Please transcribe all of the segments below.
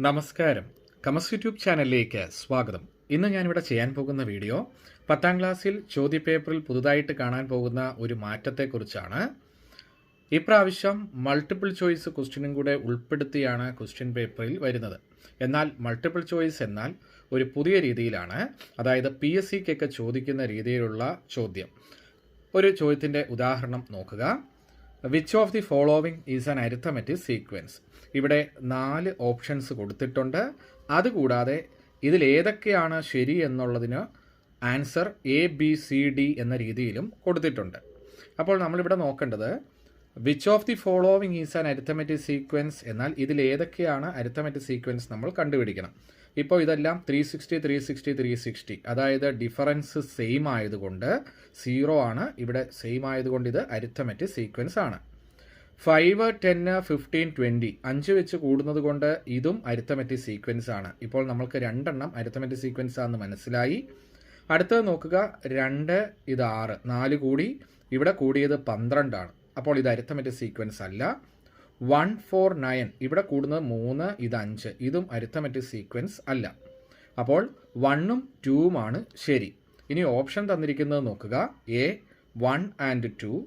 നമസ്കാരം. കമസ് യൂട്യൂബ് ചാനലിലേക്ക് സ്വാഗതം. ഇന്ന് ഞാനിവിടെ ചെയ്യാൻ പോകുന്ന വീഡിയോ പത്താം ക്ലാസ്സിൽ ചോദ്യപേപ്പറിൽ പുതുതായിട്ട് കാണാൻ പോകുന്ന ഒരു മാറ്റത്തെക്കുറിച്ചാണ്. ഇപ്രാവശ്യം മൾട്ടിപ്പിൾ ചോയ്സ് ക്വസ്റ്റ്യനും കൂടെ ഉൾപ്പെടുത്തിയാണ് ക്വസ്റ്റ്യൻ പേപ്പറിൽ വരുന്നത്. എന്നാൽ മൾട്ടിപ്പിൾ ചോയ്സ് എന്നാൽ ഒരു പുതിയ രീതിയിലാണ്. അതായത് പി എസ് സിക്കൊക്കെ ചോദിക്കുന്ന രീതിയിലുള്ള ചോദ്യം. ഒരു ചോദ്യത്തിന്റെ ഉദാഹരണം നോക്കുക. Which of the following is an arithmetic sequence ഇവിടെ നാല് ഓപ്ഷൻസ് കൊടുത്തിട്ടുണ്ട്. അതുകൂടാതെ ഇതിലേതൊക്കെയാണ് ശരി എന്നുള്ളതിന് answer A B C D എന്ന രീതിയിലും കൊടുത്തിട്ടുണ്ട്. അപ്പോൾ നമ്മളിവിടെ നോക്കേണ്ടത് which of the following is an arithmetic sequence എന്നാൽ ഇതിലേതൊക്കെയാണ് അരിത്തമെറ്റിക് സീക്വൻസ് നമ്മൾ കണ്ടുപിടിക്കണം. ഇപ്പോൾ ഇതെല്ലാം three sixty three sixty three sixty അതായത് ഡിഫറൻസ് സെയിം ആയതുകൊണ്ട് സീറോ ആണ്. ഇവിടെ സെയിം ആയതുകൊണ്ട് ഇത് അരിത്തമെറ്റിക് സീക്വൻസ് ആണ്. ഫൈവ് ടെന്ന് ഫിഫ്റ്റീൻ ട്വന്റി അഞ്ച് വെച്ച് കൂടുന്നത് കൊണ്ട് ഇതും അരിത്തമെറ്റിക് സീക്വൻസ് ആണ്. ഇപ്പോൾ നമ്മൾക്ക് രണ്ടെണ്ണം അരിത്തമെറ്റിക് സീക്വൻസ് ആണെന്ന് മനസ്സിലായി. അടുത്തത് നോക്കുക. രണ്ട് ഇത് ആറ്. നാല് കൂടി. ഇവിടെ കൂടിയത് പന്ത്രണ്ടാണ്. അപ്പോൾ ഇത് അരിത്തമെറ്റിക് സീക്വൻസ് അല്ല. One four nine. ഇവിടെ കൂടുന്നത് മൂന്ന് ഇത് അഞ്ച്. ഇതും അരിത്തമെറ്റിക് സീക്വൻസ് അല്ല. അപ്പോൾ വണ്ണും ടൂവുമാണ് ശരി. ഇനി ഓപ്ഷൻ തന്നിരിക്കുന്നത് നോക്കുക. A one and two.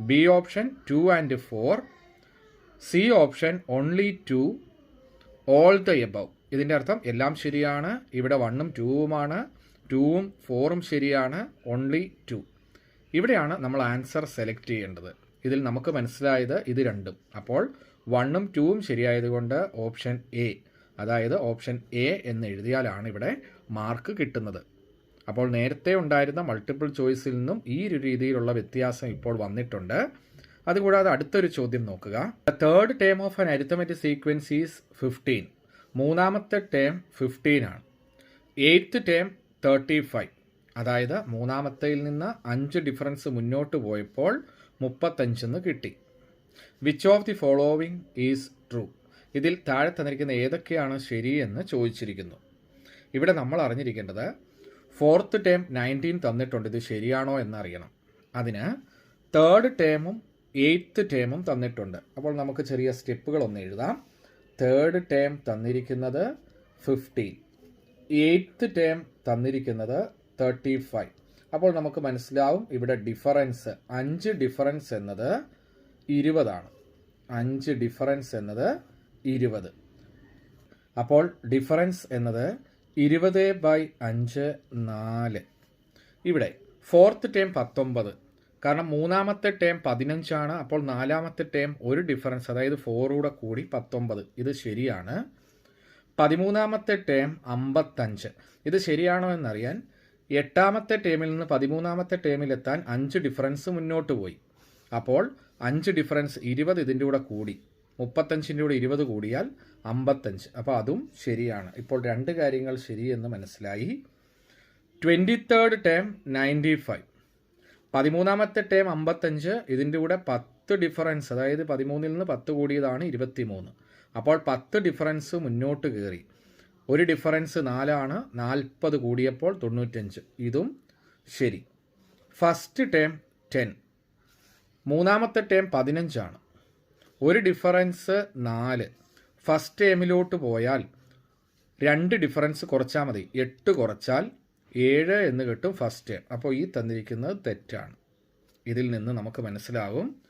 B option two and four. C option only two all the above ഇതിന്റെ അർത്ഥം എല്ലാം ശരിയാണ്. ഇവിടെ വണ്ണും ടൂവുമാണ്. ടൂവും ഫോറും ശരിയാണ്. ഓൺലി ടു ഇവിടെയാണ് നമ്മൾ ആൻസർ സെലക്ട് ചെയ്യേണ്ടത്. ഇതിൽ നമുക്ക് മനസ്സിലായത് ഇത് രണ്ടും. അപ്പോൾ വണ്ണും ടൂവും ശരിയായതുകൊണ്ട് ഓപ്ഷൻ എ അതായത് ഓപ്ഷൻ എ എന്ന് എഴുതിയാലാണ് ഇവിടെ മാർക്ക് കിട്ടുന്നത്. അപ്പോൾ നേരത്തെ ഉണ്ടായിരുന്ന മൾട്ടിപ്പിൾ ചോയ്സിൽ നിന്നും ഈ ഒരു രീതിയിലുള്ള വ്യത്യാസം ഇപ്പോൾ വന്നിട്ടുണ്ട്. അതുകൂടാതെ അടുത്തൊരു ചോദ്യം നോക്കുക. Third term of an arithmetic sequence is fifteen മൂന്നാമത്തെ ടേം ഫിഫ്റ്റീൻ ആണ്. എയ്ത്ത് ടേം തേർട്ടി ഫൈവ് അതായത് മൂന്നാമത്തേയിൽ നിന്ന് അഞ്ച് ഡിഫറൻസ് മുന്നോട്ട് പോയപ്പോൾ മുപ്പത്തഞ്ചെന്ന് കിട്ടി. Which of the following is true ഇതിൽ താഴെ തന്നിരിക്കുന്ന ഏതൊക്കെയാണ് ശരിയെന്ന് ചോദിച്ചിരിക്കുന്നു. ഇവിടെ നമ്മൾ അറിഞ്ഞിരിക്കേണ്ടത് ഫോർത്ത് ടേം നയന്റീൻ തന്നിട്ടുണ്ട്. ഇത് ശരിയാണോ എന്നറിയണം. അതിന് തേർഡ് ടേമും എയ്ത്ത് ടേമും തന്നിട്ടുണ്ട്. അപ്പോൾ നമുക്ക് ചെറിയ സ്റ്റെപ്പുകൾ ഒന്ന് എഴുതാം. തേർഡ് ടേം തന്നിരിക്കുന്നത് ഫിഫ്റ്റീൻ എയ്ത്ത് ടേം തന്നിരിക്കുന്നത് തേർട്ടി ഫൈവ് അപ്പോൾ നമുക്ക് മനസ്സിലാവും ഇവിടെ ഡിഫറൻസ് അഞ്ച് ഡിഫറൻസ് എന്നത് ഇരുപതാണ്. അഞ്ച് ഡിഫറൻസ് എന്നത് ഇരുപത്. അപ്പോൾ ഡിഫറൻസ് എന്നത് ഇരുപത് ബൈ അഞ്ച് നാല്. ഇവിടെ ഫോർത്ത് ടേം പത്തൊമ്പത്. കാരണം മൂന്നാമത്തെ ടേം പതിനഞ്ചാണ്. അപ്പോൾ നാലാമത്തെ ടേം ഒരു ഡിഫറൻസ് അതായത് ഫോറൂടെ കൂടി പത്തൊമ്പത്. ഇത് ശരിയാണ്. പതിമൂന്നാമത്തെ ടേം അമ്പത്തഞ്ച്. ഇത് ശരിയാണോ എന്നറിയാൻ എട്ടാമത്തെ ടേമിൽ നിന്ന് പതിമൂന്നാമത്തെ ടേമിലെത്താൻ അഞ്ച് ഡിഫറൻസ് മുന്നോട്ട് പോയി. അപ്പോൾ അഞ്ച് ഡിഫറൻസ് ഇരുപത് ഇതിന്റെ കൂടെ കൂടി. മുപ്പത്തഞ്ചിന്റെ കൂടെ ഇരുപത് കൂടിയാൽ അമ്പത്തഞ്ച്. അപ്പോൾ അതും ശരിയാണ്. ഇപ്പോൾ രണ്ട് കാര്യങ്ങൾ ശരിയെന്ന് മനസ്സിലായി. Twenty third term ninety five പതിമൂന്നാമത്തെ ടേം അമ്പത്തഞ്ച് ഇതിന്റെ കൂടെ പത്ത് ഡിഫറൻസ് അതായത് പതിമൂന്നിൽ നിന്ന് പത്ത് കൂടിയതാണ് ഇരുപത്തി മൂന്ന് അപ്പോൾ പത്ത് ഡിഫറൻസ് മുന്നോട്ട് കയറി. ഒരു ഡിഫറൻസ് നാലാണ്. നാൽപ്പത് കൂടിയപ്പോൾ തൊണ്ണൂറ്റഞ്ച്. ഇതും ശരി. ഫസ്റ്റ് ടേം ടെൻ മൂന്നാമത്തെ ടേം പതിനഞ്ചാണ്. ഒരു ഡിഫറൻസ് നാല്. ഫസ്റ്റ് ടേമിലോട്ട് പോയാൽ രണ്ട് ഡിഫറൻസ് കുറച്ചാൽ മതി. എട്ട് കുറച്ചാൽ ഏഴ് എന്ന് കിട്ടും ഫസ്റ്റ് ടേം അപ്പോൾ ഈ തന്നിരിക്കുന്നത് തെറ്റാണ്. ഇതിൽ നിന്ന് നമുക്ക് മനസ്സിലാവും.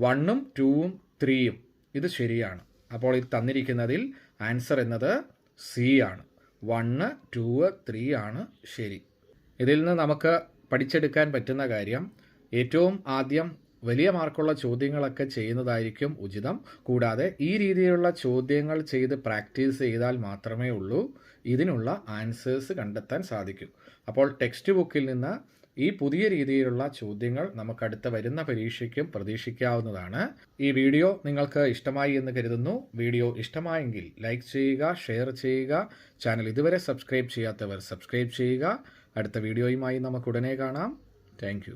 വണ്ണും ടൂവും ത്രീയും ഇത് ശരിയാണ്. അപ്പോൾ ഈ തന്നിരിക്കുന്നതിൽ ആൻസർ എന്നത് സി ആണ്. വണ്ണ് ടൂ ത്രീ ആണ് ശരി. ഇതിൽ നിന്ന് നമുക്ക് പഠിച്ചെടുക്കാൻ പറ്റുന്ന കാര്യം ഏറ്റവും ആദ്യം വലിയ മാർക്കുള്ള ചോദ്യങ്ങളൊക്കെ ചെയ്യുന്നതായിരിക്കും ഉചിതം. കൂടാതെ ഈ രീതിയിലുള്ള ചോദ്യങ്ങൾ ചെയ്ത് പ്രാക്ടീസ് ചെയ്താൽ മാത്രമേ ഉള്ളൂ. ഇതിനുള്ള ആൻസേഴ്സ് കണ്ടെത്താൻ സാധിക്കൂ. അപ്പോൾ ടെക്സ്റ്റ് ബുക്കിൽ നിന്ന് ഈ പുതിയ രീതിയിലുള്ള ചോദ്യങ്ങൾ നമുക്ക് അടുത്ത വരുന്ന പരീക്ഷയ്ക്കും പ്രതീക്ഷിക്കാവുന്നതാണ്. ഈ വീഡിയോ നിങ്ങൾക്ക് ഇഷ്ടമായി എന്ന് കരുതുന്നു. വീഡിയോ ഇഷ്ടമായെങ്കിൽ ലൈക്ക് ചെയ്യുക ഷെയർ ചെയ്യുക ചാനൽ ഇതുവരെ സബ്സ്ക്രൈബ് ചെയ്യാത്തവർ സബ്സ്ക്രൈബ് ചെയ്യുക. അടുത്ത വീഡിയോയുമായി നമുക്ക് ഉടനെ കാണാം. താങ്ക്